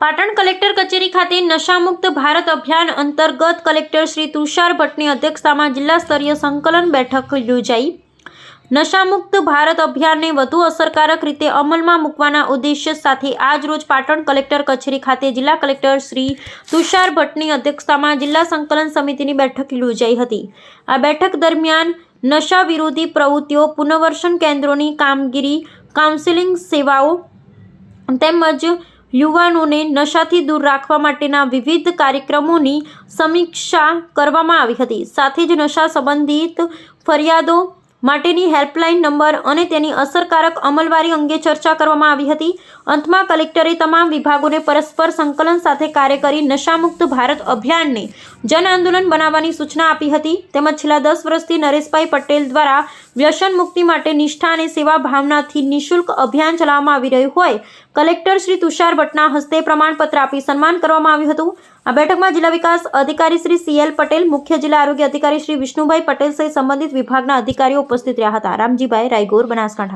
Patan collector કચેરી ખાતે નશામુક્ત ભારત અભિયાન અંતર્ગત કલેક્ટર શ્રી તુષાર ભટ્ટની અધ્યક્ષતામાં જિલ્લા સ્તરીય સંકલન બેઠક યોજાઈ. નશામુક્ત ભારત અભિયાનને વધુ અસરકારક રીતે અમલમાં મૂકવાના ઉદ્દેશ્ય સાથે આજરોજ પાટણ કલેક્ટર કચેરી ખાતે જિલ્લા કલેક્ટર શ્રી તુષાર ભટ્ટની અધ્યક્ષતામાં જિલ્લા સંકલન સમિતિની બેઠક યોજાઈ હતી. આ બેઠક દરમિયાન નશા વિરોધી પ્રવૃત્તિઓ, પુનર્વસન કેન્દ્રોની કામગીરી, કાઉન્સેલિંગ સેવાઓ તેમજ યુવાનોને નશાથી દૂર રાખવા માટેના વિવિધ કાર્યક્રમોની સમીક્ષા કરવામાં આવી હતી. સાથે જ નશા સંબંધિત ફરિયાદો માટેની હેલ્પલાઇન નંબર અને તેની અસરકારક અમલવારી અંગે ચર્ચા કરવામાં આવી હતી. અંતમાં કલેક્ટરે તમામ વિભાગોને પરસ્પર સંકલન સાથે કાર્ય કરી નશામુક્ત ભારત અભિયાનને જન આંદોલન બનાવવાની સૂચના આપી હતી. તેમજ છેલ્લા દસ વર્ષથી નરેશભાઈ પટેલ દ્વારા વ્યસન મુક્તિ માટે નિષ્ઠા અને સેવા ભાવનાથી નિઃશુલ્ક અભિયાન ચલાવવામાં આવી રહ્યું હોય, કલેક્ટર શ્રી તુષાર ભટ્ટના હસ્તે પ્રમાણપત્ર આપી સન્માન કરવામાં આવ્યું હતું. આ બેઠકમાં જિલ્લા વિકાસ અધિકારી શ્રી સીએલ પટેલ, મુખ્ય જિલ્લા આરોગ્ય અધિકારી શ્રી વિષ્ણુભાઈ પટેલ સહિત સંબંધિત વિભાગના અધિકારીઓ ઉપસ્થિત રહ્યા હતા. રામજીભાઈ રાયગોર, બનાસકાંઠા.